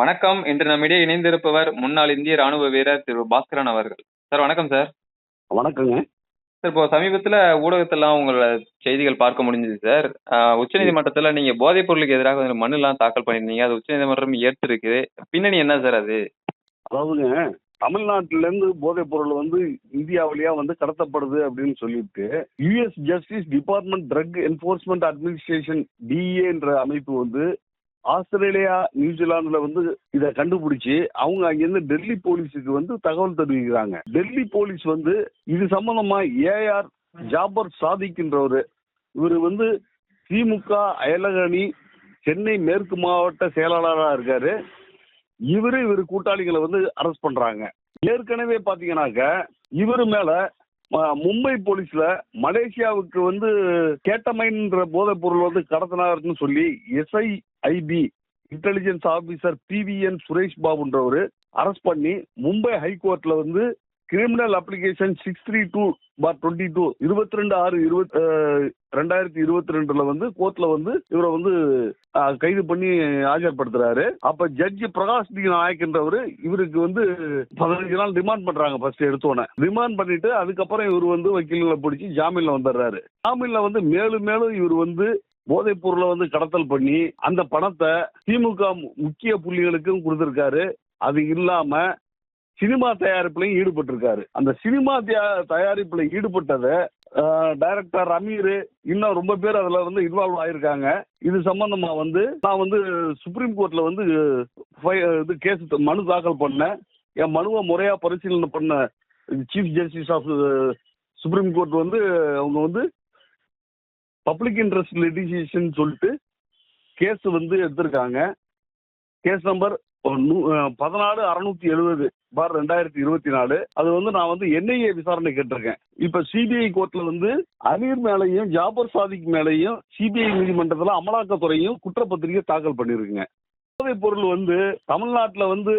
வணக்கம். இன்று நம்மிடையே இணைந்திருப்பவர் முன்னாள் இந்திய ராணுவ வீரர் திரு பாஸ்கரன் அவர்கள். சார் வணக்கம் சார். வணக்கங்க. சார் இப்போ சமீபத்தில் ஊடகத்தெல்லாம் உங்களோட செய்திகள் பார்க்க முடிஞ்சது சார். உச்சநீதிமன்றத்தில் நீங்கள் போதைப் பொருளுக்கு எதிராக வந்து மனுலாம் தாக்கல் பண்ணியிருந்தீங்க. அது உச்சநீதிமன்றம் ஏற்றிருக்கு. பின்னணி என்ன சார் அது? அதாவதுங்க தமிழ்நாட்டில இருந்து போதைப் பொருள் வந்து இந்தியா வழியா வந்து கடத்தப்படுது அப்படின்னு சொல்லிட்டு US justice department drug enforcement administration DA என்ற அமைப்பு வந்து ஆஸ்திரேலியா நியூசிலாந்துல வந்து இதை கண்டுபிடிச்சு அவங்க அங்கிருந்து டெல்லி போலீஸுக்கு வந்து தகவல் தெரிவிக்கிறாங்க. டெல்லி போலீஸ் வந்து இது சம்பந்தமா ஏஆர் ஜாபர் சாதிக்கின்றவர். இவர் வந்து திமுக அயலகணி சென்னை மேற்கு மாவட்ட செயலாளராக இருக்காரு. இவரு இவர் கூட்டாளிகளை வந்து அரெஸ்ட் பண்றாங்க. ஏற்கனவே பாத்தீங்கன்னாக்க இவர் மேல மும்பை போலீஸ்ல மலேசியாவுக்கு வந்து கேட்டமைன்ற போதைப் பொருள் வந்து கடத்தினார்னு சொல்லி SI IB intelligence officer PVN Suresh பாபுன்றவர் arrest பண்ணி மும்பை ஹைகோர்ட்ல வந்து criminal application six three two for twenty two இருபத்தி ரெண்டு ஆறு இருபத் ரெண்டாயிரத்தி இருபத்தி ரெண்டுல வந்து கோர்ட்ல வந்து இவரை வந்து கைது பண்ணி ஆஜர்படுத்துறாரு. அப்ப ஜட்ஜி பிரகாஷ் டி நாயக்ன்றவர் இவருக்கு வந்து பதினஞ்சு நாள் ரிமாண்ட் பண்றாங்க ஃபர்ஸ்ட் எடுத்தோன்னே ரிமாண்ட் பண்ணிட்டு அதுக்கப்புறம் இவர் வந்து வக்கீல்களை பிடிச்சி ஜாமீன்ல வந்துடுறாரு ஜாமீன்ல வந்து மேலும் மேலும் இவர் வந்து போதைப் பொருளை வந்து கடத்தல் பண்ணி அந்த பணத்தை திமுக முக்கிய புள்ளிகளுக்கும் கொடுத்திருக்காரு. அது இல்லாம சினிமா தயாரிப்புலையும் ஈடுபட்டிருக்காரு. அந்த சினிமா தயா- தயாரிப்புல ஈடுபட்டதை டைரக்டர் அமீர் இன்னும் ரொம்ப பேர் அதுல வந்து இன்வால்வ் ஆயிருக்காங்க. இது சம்பந்தமா வந்து நான் வந்து சுப்ரீம் கோர்ட்ல வந்து இது கேஸ் மனு தாக்கல் பண்ணேன் என் மனுவை முறையா பரிசீலனை பண்ண chief justice of supreme court வந்து அவங்க வந்து பப்ளிக் இன்ட்ரெஸ்ட் லிட்டிகேஷன் சொல்லிட்டு கேஸ் வந்து எடுத்திருக்காங்க. கேஸ் நம்பர் பதினாலு அறுநூத்தி எழுபது பார் ரெண்டாயிரத்தி இருபத்தி நாலு. அது வந்து நான் வந்து என்ஐஏ விசாரணை கேட்டிருக்கேன். இப்ப சிபிஐ கோர்ட்ல வந்து அமீர் மேலையும் ஜாபர் சாதிக் மேலையும் சிபிஐ நீதிமன்றத்துல அமலாக்கத்துறையும் குற்றப்பத்திரிகை தாக்கல் பண்ணிருக்குங்க போதைப் பொருள் வந்து தமிழ்நாட்டுல வந்து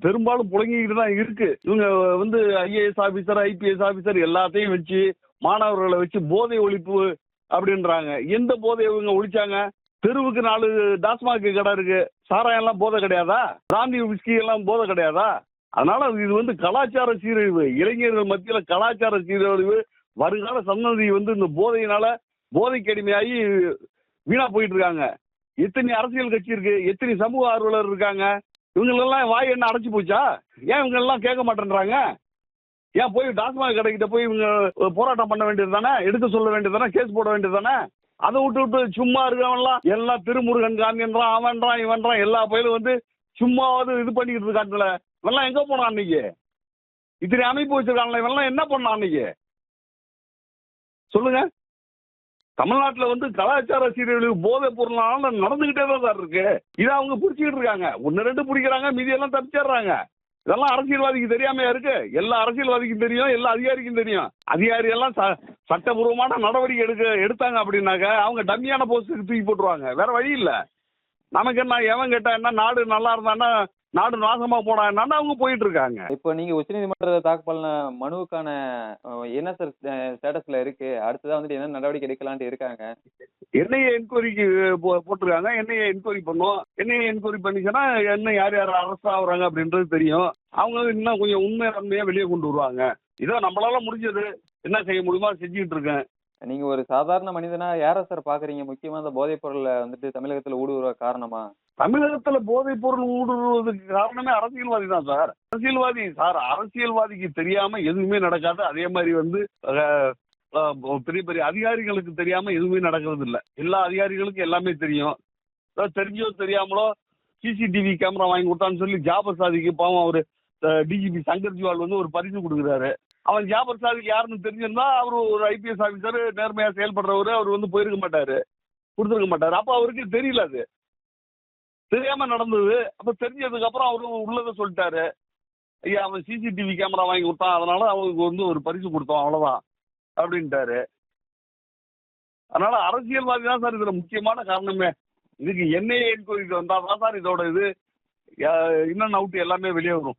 பெரும்பாலும் புழங்கிக்கிட்டு தான் இருக்கு. இவங்க வந்து ஐஏஎஸ் ஆபீசர் ஐபிஎஸ் ஆபீசர் எல்லாத்தையும் வச்சு மாணவர்களை வச்சு போதை ஒழிப்பு அப்படின்றாங்க. எந்த போதை இவங்க ஒழிச்சாங்க? தெருவுக்கு நாலு டாஸ்மாக் கடை இருக்கு. சாராயம் எல்லாம் போதை கிடையாதா? பிராந்தி விஸ்கி எல்லாம் போதை கிடையாதா? அதனால இது வந்து கலாச்சார சீரழிவு. இளைஞர்கள் மத்தியில கலாச்சார சீரழிவு வருங்கால சந்ததி வந்து இந்த போதையினால போதைக்கு அடிமையாகி வீணா போயிட்டு இருக்காங்க எத்தனை அரசியல் கட்சி இருக்கு? எத்தனை சமூக ஆர்வலர் இருக்காங்க? இவங்களெல்லாம் வாய் என்ன அடைச்சு போச்சா? ஏன் இவங்க எல்லாம் கேட்க மாட்டேன்றாங்க? ஏன் போய் டாஸ்மாக் கடைக்கிட்ட போய் இவங்க போராட்டம் பண்ண வேண்டியது தானே எடுக்க சொல்ல வேண்டியது தானே கேஸ் போட வேண்டியது தானே அதை விட்டு விட்டு சும்மா இருக்கவன்லாம் எல்லாம் திருமுருகன் காமின்றான் அவன்றான் இவன்றான் எல்லா பயிலும் வந்து சும்மாவது இது பண்ணிக்கிட்டு இருக்காங்கல்ல இவெல்லாம் எங்க போனான் அன்னைக்கு? இத்தனை அமைப்பு வச்சிருக்காங்களே இவெல்லாம் என்ன பண்ணான் அன்னைக்கு? சொல்லுங்க. தமிழ்நாட்டில் வந்து கலாச்சார சீரழிவு போதை பொருளால நடந்துகிட்டே தான் சார் இருக்கு. இதை அவங்க பிடிச்சிக்கிட்டு இருக்காங்க. ஒன்னு ரெண்டு பிடிக்கிறாங்க மீதியெல்லாம் தப்பிச்சிடுறாங்க. இதெல்லாம் அரசியல்வாதிக்கு தெரியாமையா இருக்கு? எல்லா அரசியல்வாதிக்கும் தெரியும் எல்லா அதிகாரிக்கும் தெரியும். அதிகாரி எல்லாம் சட்டபூர்வமான நடவடிக்கை எடுக்க எடுத்தாங்க அப்படின்னாக்க அவங்க டம்மியான போஸ்ட்டுக்கு தூக்கி போட்டுருவாங்க. வேற வழி இல்ல. நமக்கு என்ன எவன் கேட்டா என்ன நாடு நல்லா இருந்தான்னா நாடு நாசமா போனா என்னன்னா அவங்க போயிட்டு இருக்காங்க. இப்போ நீங்கள் உச்சநீதிமன்றத்தை தாக்கல் மனுவுக்கான என்ன சார் ஸ்டேட்டஸில் இருக்கு? அடுத்ததாக வந்துட்டு என்ன நடவடிக்கை எடுக்கலான்ட்டு இருக்காங்க? என்ஐஏ என்கொயரிக்கு போட்டிருக்காங்க. என்ஐஏ என்கொயரி பண்ணும் என்ஐஏ என்கொயரி பண்ணிச்சுன்னா என்ன யார் யார் அரெஸ்ட் ஆகுறாங்க அப்படின்றது தெரியும். அவங்க இன்னும் கொஞ்சம் உண்மை தன்மையா வெளியே கொண்டு வருவாங்க. இதோ நம்மளால முடிஞ்சது. என்ன செய்ய முடியுமோ அதை செஞ்சுக்கிட்டு இருக்கேன். நீங்கள் ஒரு சாதாரண மனிதனா யாரை சார் பார்க்குறீங்க முக்கியமாக இந்த போதைப் பொருளை வந்துட்டு தமிழகத்தில் ஊடுருவ காரணமா? தமிழகத்துல போதைப் பொருள் ஊடுருவதுக்கு காரணமே அரசியல்வாதி தான் சார். அரசியல்வாதி சார் அரசியல்வாதிக்கு தெரியாம எதுவுமே நடக்காது. அதே மாதிரி வந்து பெரிய பெரிய அதிகாரிகளுக்கு தெரியாம எதுவுமே நடக்கிறது இல்ல எல்லா அதிகாரிகளுக்கும் எல்லாமே தெரியும். தெரிஞ்சோ தெரியாமலோ சிசிடிவி கேமரா வாங்கி கொடுத்தான்னு சொல்லி ஜாபர் சாதிக்கு பாவம் அவரு டிஜிபி சங்கர் ஜிவால் வந்து ஒரு பரிசு கொடுக்குறாரு. அவன் ஜாபர் சாதிக்கு யாருன்னு தெரிஞ்சிருந்தா அவர் ஒரு ஐபிஎஸ் ஆஃபீஸர் நேர்மையா செயல்படுறவரு அவர் வந்து போயிருக்க மாட்டாரு. கொடுத்துருக்க மாட்டாரு. அப்ப அவருக்கு தெரியல அது. தெரியாம நடந்தது. அப்ப தெரிஞ்சதுக்கு அப்புறம் அவரு உள்ளதை சொல்லிட்டாரு. ஐயா அவன் சிசிடிவி கேமரா வாங்கி கொடுத்தான். அதனால அவனுக்கு வந்து ஒரு பரிசு கொடுத்தோம். அவ்வளவுதான். அப்படின்ட்டாரு. அதனால அரசியல்வாதி தான் சார் இதுல முக்கியமான காரணமே. இதுக்கு என்ஐஏ என்கொயரி வந்தா தான் சார் இதோட இது. இன்னும் அவுட்டு எல்லாமே வெளியே வரும்.